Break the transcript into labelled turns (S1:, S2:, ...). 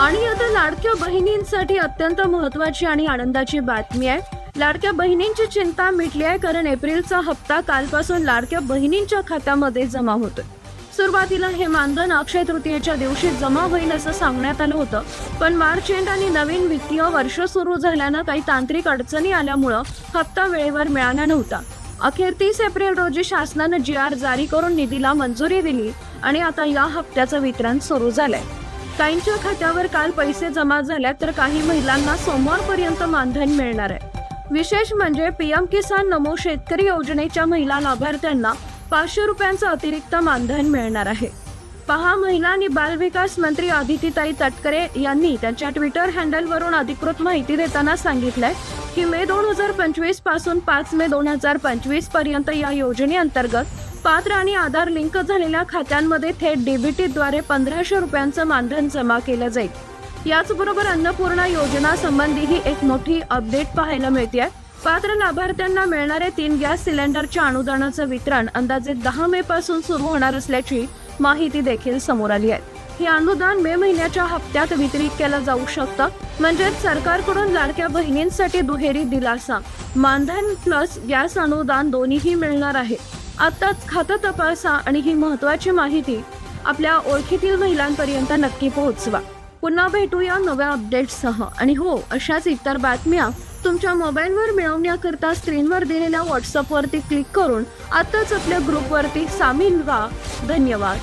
S1: आणि आता लाडक्या बहिणींसाठी अत्यंत महत्वाची आणि आनंदाची बातमी आहे. लाडक्या बहिणींची चिंता मिटली आहे कारण एप्रिलचा हप्ता कालपासून लाडक्या बहिणींच्या खात्यामध्ये जमा होतोय. सुरुवातीला हे मानधन अक्षय तृतीयेच्या दिवशी जमा होईल असं सांगण्यात आलं होतं. पण मार्च एंड आणि नवीन वित्तीय वर्ष सुरू झाल्यानं काही तांत्रिक अडचणी आल्यामुळं हप्ता वेळेवर मिळाला नव्हता. अखेर तीस एप्रिल रोजी शासनानं जी आर जारी करून निधीला मंजुरी दिली आणि आता या हप्त्याचं वितरण सुरू झालंय. काहींच्या खात्यावर काल पैसे जमा झाल्यात तर काही महिलांना सोमवारपर्यंत मानधन मिळणार आहे. विशेष म्हणजे पीएम किसान नमो शेतकरी योजनेच्या महिला लाभार्थ्यांना पाचशे रुपयांचं अतिरिक्त मानधन मिळणार आहे. पहा महिला आणि बालविकास मंत्री आदितीताई तटकरे यांनी त्यांच्या ट्विटर हँडलवरून अधिकृत माहिती देताना सांगितलंय की मे दोन हजार पंचवीसपासून पाच मे दोन हजार पंचवीसपर्यंत या योजनेअंतर्गत पात्र आणि आधार लिंक झालेल्या खात्यांमध्ये थेट डीबीटीद्वारे पंधराशे रुपयांचं मानधन जमा केलं जाईल. याचबरोबर अन्नपूर्णा योजना संबंधीही एक मोठी अपडेट पाहायला मिळते पात्र लाभार्थ्यांना मिळणारे तीन गॅस सिलेंडरच्या अनुदानाचं वितरण अंदाजे दहा मे पासून सुरू होणार असल्याची माहिती देखील समोर आली आहे. हे अनुदान मे महिन्याच्या हप्त्यात वितरित केलं जाऊ शकतं. म्हणजेच सरकारकडून लाडक्या बहिणींसाठी दुहेरी दिलासा. मानधन प्लस गॅस अनुदान दोन्हीही मिळणार आहे. आत्ताच खातं तपासा आणि ही महत्वाची माहिती आपल्या ओळखीतील महिलांपर्यंत नक्की पोहोचवा. पुन्हा भेटूया नव्या अपडेट्ससह. आणि हो अशाच इतर बातम्या तुमच्या मोबाईलवर मिळवण्याकरता स्क्रीनवर दिलेल्या व्हॉट्सअपवरती क्लिक करून आत्ताच आपल्या ग्रुपवरती सामील व्हा. धन्यवाद.